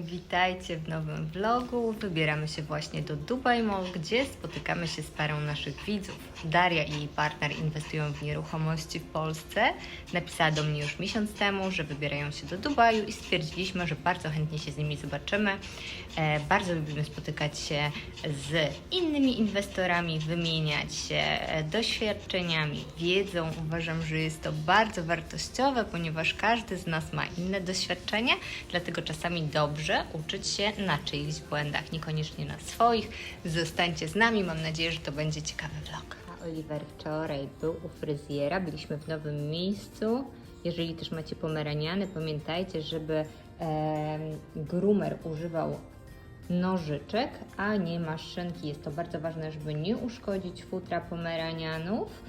Witajcie w nowym vlogu. Wybieramy się właśnie do Dubai Mall, gdzie spotykamy się z parą naszych widzów. Daria i jej partner inwestują w nieruchomości w Polsce. Napisała do mnie już miesiąc temu, że wybierają się do Dubaju i stwierdziliśmy, że bardzo chętnie się z nimi zobaczymy. E, bardzo lubimy spotykać się z innymi inwestorami, wymieniać się e, doświadczenieniami, wiedzą. Uważam, że jest to bardzo wartościowe, ponieważ każdy z nas ma inne doświadczenie, dlatego czasami dobrze uczyć się na czyichś błędach, niekoniecznie na swoich. Zostańcie z nami, mam nadzieję, że to będzie ciekawy vlog. Oliver wczoraj był u fryzjera, byliśmy w nowym miejscu. Jeżeli też macie pomeraniany, pamiętajcie, żeby em, groomer używał nożyczek, a nie maszynki. Jest to bardzo ważne, żeby nie uszkodzić futra pomeranianów.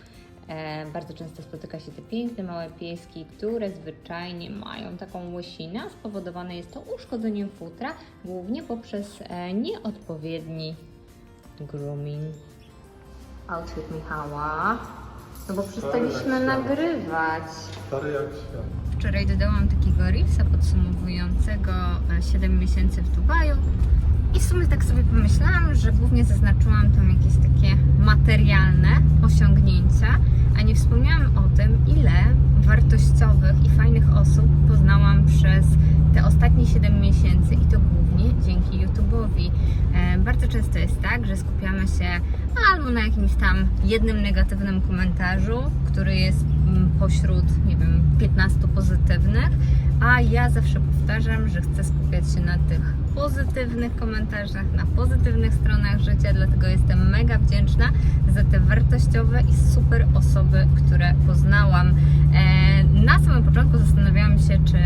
E, bardzo często spotyka się te piękne małe pieski, które zwyczajnie mają taką łysinę. a Spowodowane jest to uszkodzeniem futra, głównie poprzez e, nieodpowiedni grooming. Outfit Michała. No bo przestaliśmy nagrywać. Stary jak świat. Wczoraj dodałam takiego reelsa podsumowującego e, 7 miesięcy w Dubaju i w sumie tak sobie pomyślałam, że głównie zaznaczyłam tam jakieś takie materialne osiągnięcia, nie wspomniałam o tym, ile wartościowych i fajnych osób poznałam przez te ostatnie 7 miesięcy i to głównie dzięki YouTube'owi. E, Bardzo często jest tak, że skupiamy się albo na jakimś tam jednym negatywnym komentarzu, który jest pośród, nie wiem, 15 pozytywnych, a ja zawsze powtarzam, że chcę skupiać się na tych pozytywnych komentarzach, na pozytywnych stronach życia, dlatego jestem mega wdzięczna za te wartościowe i super osoby, które poznałam. E, na samym początku zastanawiałam się, czy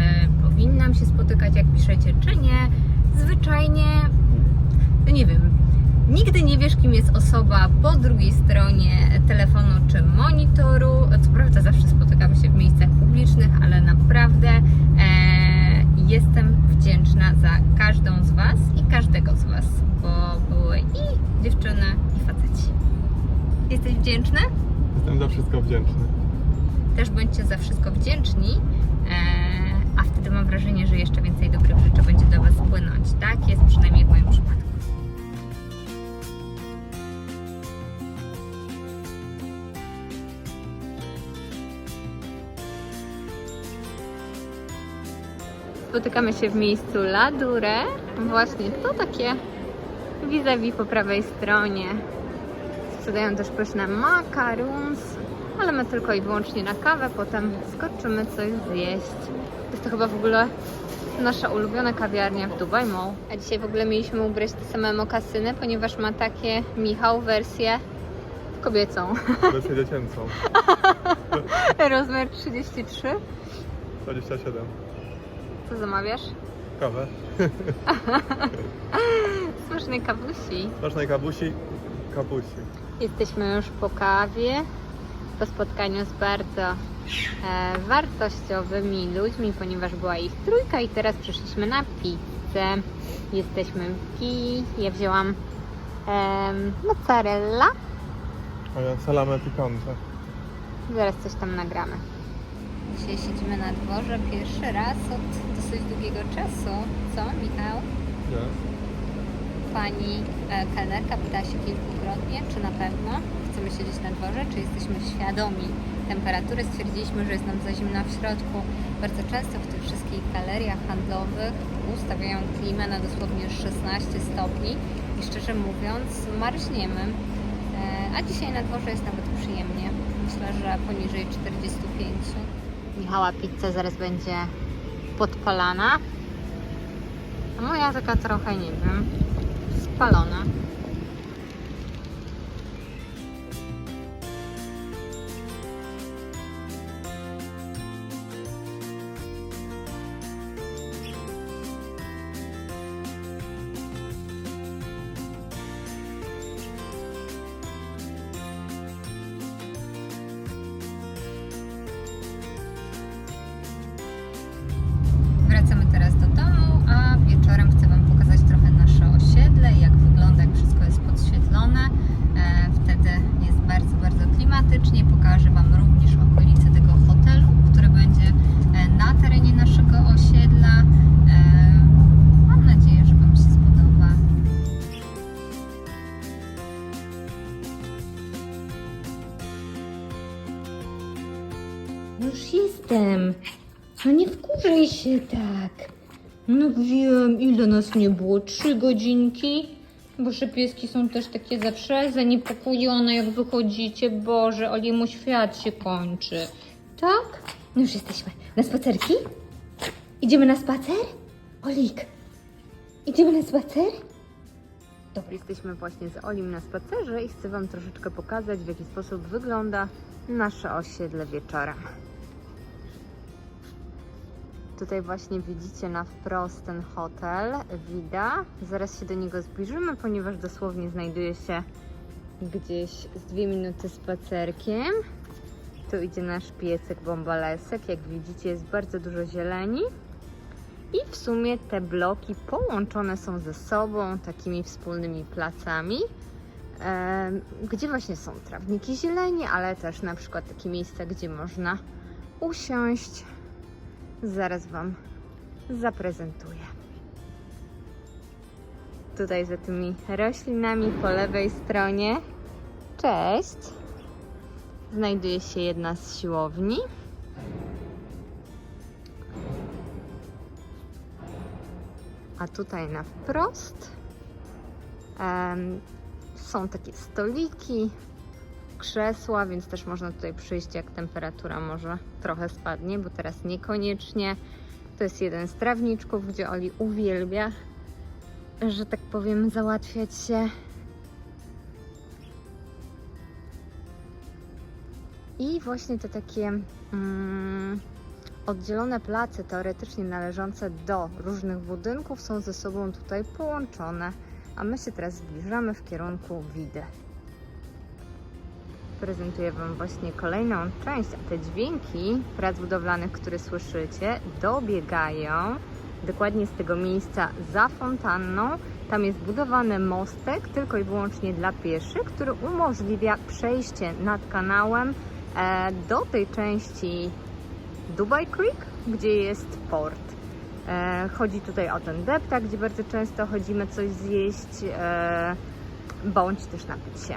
powinnam się spotykać, jak piszecie, czy nie. Zwyczajnie, no nie wiem, Nigdy nie wiesz, kim jest osoba po drugiej stronie telefonu czy monitoru. Co prawda, zawsze spotykamy się w miejscach publicznych, ale naprawdę e, jestem wdzięczna za każdą z Was i każdego z Was, bo były i dziewczyny, i faceci. Jesteś wdzięczny? Jestem za wszystko wdzięczny. Też bądźcie za wszystko wdzięczni, e, a wtedy mam wrażenie, że jeszcze więcej dobrych rzeczy będzie do Was płynąć. Tak jest przynajmniej w moim przypadku. Spotykamy się w miejscu La Dure. Właśnie to takie vis-a-vis po prawej stronie. Sprzedają też pyszne macaroons, ale my tylko i wyłącznie na kawę, potem skoczymy coś zjeść. Jest to chyba w ogóle nasza ulubiona kawiarnia w Dubai Mall. A dzisiaj w ogóle mieliśmy ubrać te same mokasyny, ponieważ ma takie Michał wersję kobiecą. Wersję dziecięcą. Rozmiar 33. 27. Co zamawiasz? Kawę. Smacznej kawusi. Smacznej kabusi. Kapusi. Jesteśmy już po kawie, po spotkaniu z bardzo e, wartościowymi ludźmi, ponieważ była ich trójka i teraz przyszliśmy na pizzę. Jesteśmy w Pi. Ja wzięłam em, mozzarella. A ja salame picante. Zaraz coś tam nagramy. Dzisiaj siedzimy na dworze pierwszy raz od dosyć długiego czasu. Co, Michał? Nie? Pani e, kelnerka pytała się kilkukrotnie, czy na pewno chcemy siedzieć na dworze, czy jesteśmy świadomi temperatury. Stwierdziliśmy, że jest nam za zimno w środku. Bardzo często w tych wszystkich galeriach handlowych ustawiają klimę na dosłownie 16 stopni i szczerze mówiąc marzniemy. E, A dzisiaj na dworze jest nawet przyjemnie. Myślę, że poniżej 45. Michała pizza zaraz będzie podpalana. A moja taka trochę, nie wiem, spalona. Się tak. No wiem, ile nas nie było? Trzy godzinki? Boże, pieski są też takie zawsze zaniepokojone, jak wychodzicie. Boże, Olimu świat się kończy. Tak? No już jesteśmy. Na spacerki? Idziemy na spacer? Olik, idziemy na spacer? Dobra, jesteśmy właśnie z Olim na spacerze i chcę Wam troszeczkę pokazać, w jaki sposób wygląda nasze osiedle wieczorem. Tutaj właśnie widzicie na wprost ten hotel Wida. Zaraz się do niego zbliżymy, ponieważ dosłownie znajduje się gdzieś z dwie minuty spacerkiem. Tu idzie nasz piesek bombalesek. Jak widzicie jest bardzo dużo zieleni. I w sumie te bloki połączone są ze sobą takimi wspólnymi placami, gdzie właśnie są trawniki zieleni, ale też na przykład takie miejsca, gdzie można usiąść. Zaraz Wam zaprezentuję. Tutaj za tymi roślinami po lewej stronie. Cześć! Znajduje się jedna z siłowni. A tutaj na wprost em, są takie stoliki, krzesła, więc też można tutaj przyjść, jak temperatura może trochę spadnie, bo teraz niekoniecznie. To jest jeden z trawniczków, gdzie Oli uwielbia, że tak powiem, załatwiać się. I właśnie te takie mm, oddzielone place, teoretycznie należące do różnych budynków, są ze sobą tutaj połączone. A my się teraz zbliżamy w kierunku Widy prezentuję Wam właśnie kolejną część, a te dźwięki prac budowlanych, które słyszycie, dobiegają dokładnie z tego miejsca za fontanną. Tam jest budowany mostek tylko i wyłącznie dla pieszych, który umożliwia przejście nad kanałem e, do tej części Dubai Creek, gdzie jest port. E, chodzi tutaj o ten deptak, gdzie bardzo często chodzimy coś zjeść, e, bądź też napić się.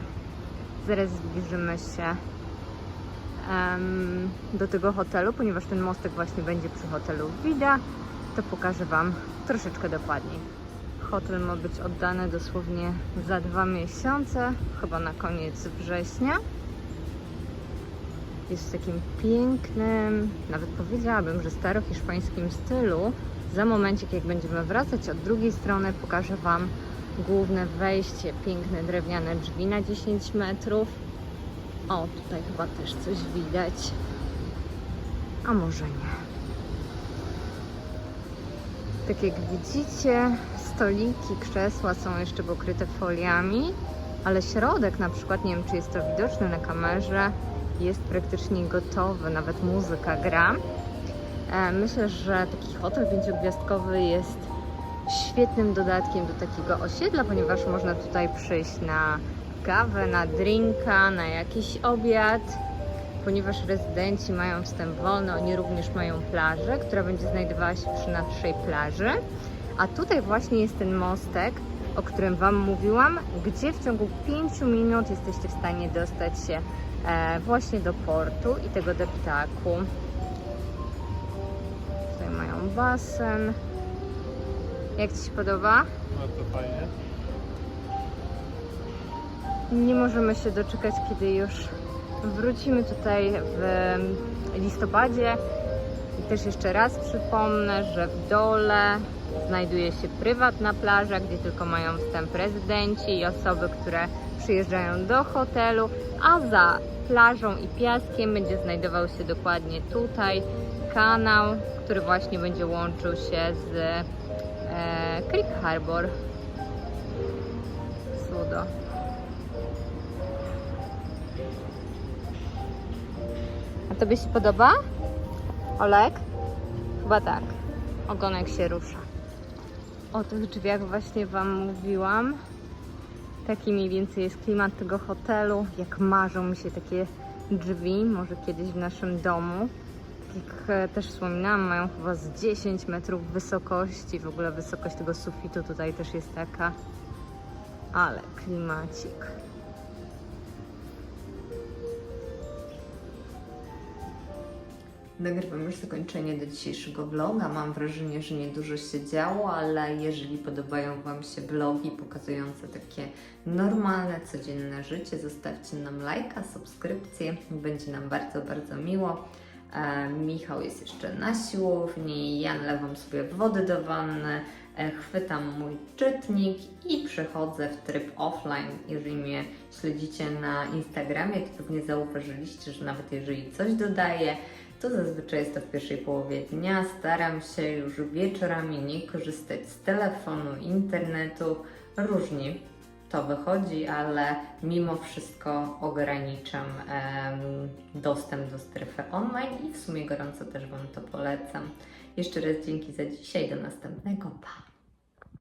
Zaraz zbliżymy się em, do tego hotelu, ponieważ ten mostek właśnie będzie przy hotelu Wida, to pokażę Wam troszeczkę dokładniej. Hotel ma być oddany dosłownie za dwa miesiące, chyba na koniec września. Jest w takim pięknym, nawet powiedziałabym, że starohiszpańskim stylu. Za momencik, jak będziemy wracać od drugiej strony, pokażę Wam główne wejście, piękne drewniane drzwi na 10 metrów. O, tutaj chyba też coś widać. A może nie. Tak jak widzicie, stoliki, krzesła są jeszcze pokryte foliami, ale środek na przykład, nie wiem czy jest to widoczne na kamerze, jest praktycznie gotowy, nawet muzyka gra. E, Myślę, że taki hotel pięciogwiazdkowy jest świetnym dodatkiem do takiego osiedla, ponieważ można tutaj przyjść na kawę, na drinka, na jakiś obiad. Ponieważ rezydenci mają wstęp wolny, oni również mają plażę, która będzie znajdowała się przy naszej plaży. A tutaj właśnie jest ten mostek, o którym Wam mówiłam, gdzie w ciągu 5 minut jesteście w stanie dostać się e, właśnie do portu i tego deptaku. Tutaj mają basen. Jak Ci się podoba? Bardzo fajnie. Nie możemy się doczekać, kiedy już wrócimy tutaj w listopadzie. I też jeszcze raz przypomnę, że w dole znajduje się prywatna plaża, gdzie tylko mają wstęp rezydenci i osoby, które przyjeżdżają do hotelu, a za plażą i piaskiem będzie znajdował się dokładnie tutaj kanał, który właśnie będzie łączył się z e, Creek Harbor. Cudo. A tobie się podoba? Olek? Chyba tak. Ogonek się rusza. O tych drzwiach właśnie Wam mówiłam. Taki mniej więcej jest klimat tego hotelu. Jak marzą mi się takie drzwi, może kiedyś w naszym domu. Jak e, też wspominałam, mają chyba z 10 metrów wysokości. W ogóle wysokość tego sufitu tutaj też jest taka. Ale klimacik. Nagrywam już zakończenie do dzisiejszego vloga. Mam wrażenie, że niedużo się działo, ale jeżeli podobają Wam się vlogi pokazujące takie normalne, codzienne życie, zostawcie nam lajka, subskrypcję. Będzie nam bardzo, bardzo miło. E, Michał jest jeszcze na siłowni, ja nalewam sobie wody do wanny, e, chwytam mój czytnik i przechodzę w tryb offline. Jeżeli mnie śledzicie na Instagramie, to pewnie zauważyliście, że nawet jeżeli coś dodaję, to zazwyczaj jest to w pierwszej połowie dnia. Staram się już wieczorami nie korzystać z telefonu, internetu. Różnie to wychodzi, ale mimo wszystko ograniczam dostęp do strefy online i w sumie gorąco też Wam to polecam. Jeszcze raz dzięki za dzisiaj, do następnego, pa!